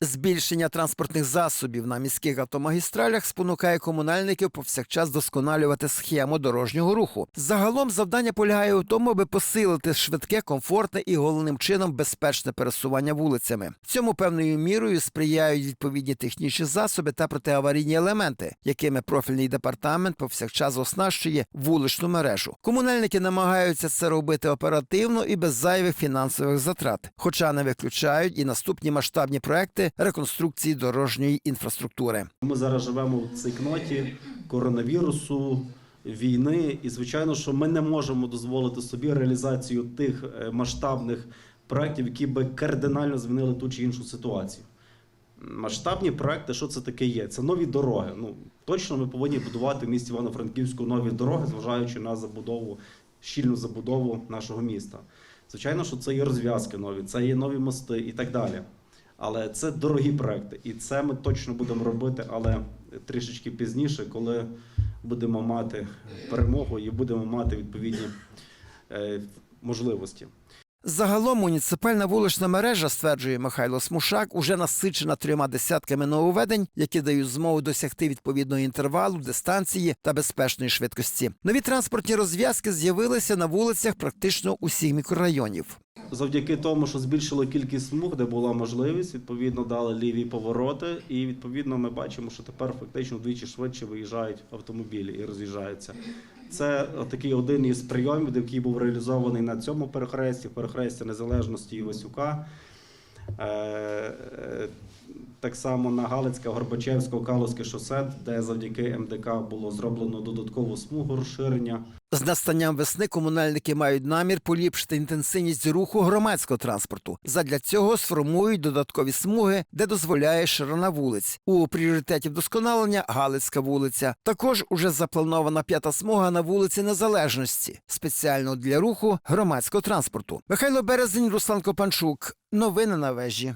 Збільшення транспортних засобів на міських автомагістралях спонукає комунальників повсякчас досконалювати схему дорожнього руху. Загалом завдання полягає у тому, аби посилити швидке, комфортне і головним чином безпечне пересування вулицями. Цьому певною мірою сприяють відповідні технічні засоби та протиаварійні елементи, якими профільний департамент повсякчас оснащує вуличну мережу. Комунальники намагаються це робити оперативно і без зайвих фінансових затрат, хоча не виключають і наступні масштабні проекти реконструкції дорожньої інфраструктури. Ми зараз живемо в цій кноті коронавірусу, війни, і звичайно, що ми не можемо дозволити собі реалізацію тих е, масштабних проєктів, які би кардинально змінили ту чи іншу ситуацію. Масштабні проекти, що це таке є? Це нові дороги. Ну точно ми повинні будувати в місті Івано-Франківську нові дороги, зважаючи на забудову, щільну забудову нашого міста. Звичайно, що це є розв'язки нові, це є нові мости і так далі. Але це дорогі проекти, і це ми точно будемо робити, але трішечки пізніше, коли будемо мати перемогу і будемо мати відповідні е, можливості. Загалом муніципальна вулична мережа, стверджує Михайло Смушак, уже насичена трьома десятками нововведень, які дають змогу досягти відповідного інтервалу, дистанції та безпечної швидкості. Нові транспортні розв'язки з'явилися на вулицях практично усіх мікрорайонів. Завдяки тому, що збільшило кількість смуг, де була можливість, відповідно дали ліві повороти, і відповідно ми бачимо, що тепер фактично вдвічі швидше виїжджають автомобілі і роз'їжджаються. Це такий один із прийомів, який був реалізований на цьому перехресті, перехресті Незалежності і Васюка. Е, е, Так само на Галицьке, Горбачевського, Калузьке шосе, де завдяки МДК було зроблено додаткову смугу розширення. З настанням весни комунальники мають намір поліпшити інтенсивність руху громадського транспорту. Задля цього сформують додаткові смуги, де дозволяє ширина вулиць. У пріоритеті вдосконалення Галицька вулиця. Також уже запланована п'ята смуга на вулиці Незалежності, спеціально для руху громадського транспорту. Михайло Березень, Руслан Копанчук. Новини на вежі.